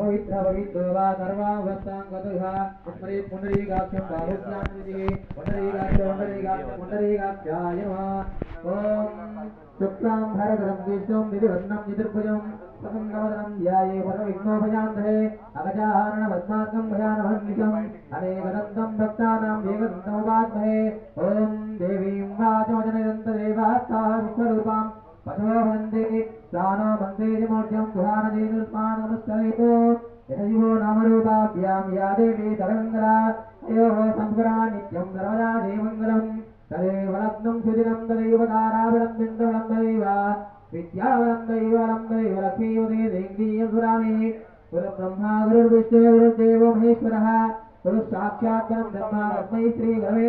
अपवित्रभवित्तो वा सर्वावस्थां गतः पुनरे पुनरेगाख्यं बाहुभ्यां विधिः पुनरेगाख्य पुनरेगाख्य पुनरेगाख्याय नमः। ॐ शुक्लां भरतरं विष्णुं निधिवन्नं निधिर्भुजं समन्नवदनं ध्याये पदविघ्नो भजान्तहे अगजाहरणमस्माकं भयानभन्विषम् अनेकदन्तं भक्तानां ओम ॐ అథో వందే ప్రాణో వందేమోఢ్యం గుహానదీనుమానమస్తైతో యతజీవో నామరూపాభ్యాం యా దేవీ తరంగలా అయోః సంస్మరా నిత్యం సర్వదా దేవంగళం తదేవ లగ్నం సుదినం తదైవ తారావిలంబిందవలం తదైవ శ్రీ గురవే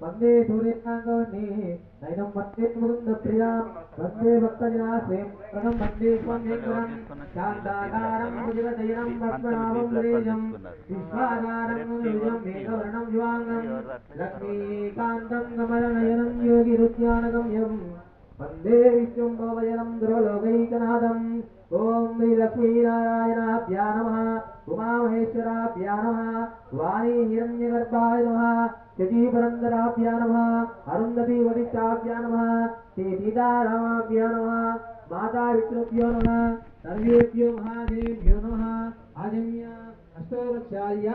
వందే సూర్యాంగవని నయనం వందే మృంద ప్రియాం వందే భక్తజనాశ్రయం ప్రణం వందే స్వామ్యంగం శాంతాకారం ముదిరదయనం పద్మనాభం రేజం విశ్వాకారం నిజం మేఘవర్ణం యువాంగం లక్ష్మీకాంతం కమలనయనం యోగి రుద్యానగమ్యం వందే విశ్వం భవజనం ఓం శ్రీ లక్ష్మీనారాయణాభ్యా నమ ఉమామహేశ్వరాభ్యా నమ వాణీ హిరణ్యగర్భాయ నమ. శశీపురందరాభ్యా నమ అరుంధతి వరిష్టాభ్యా నమ శ్రీ సీతారామాభ్యా నమ మాతా పితృభ్యో నమ సర్వేభ్యో మహాదేవ్యో నమ ఆజమ్య అష్టోరక్షాయ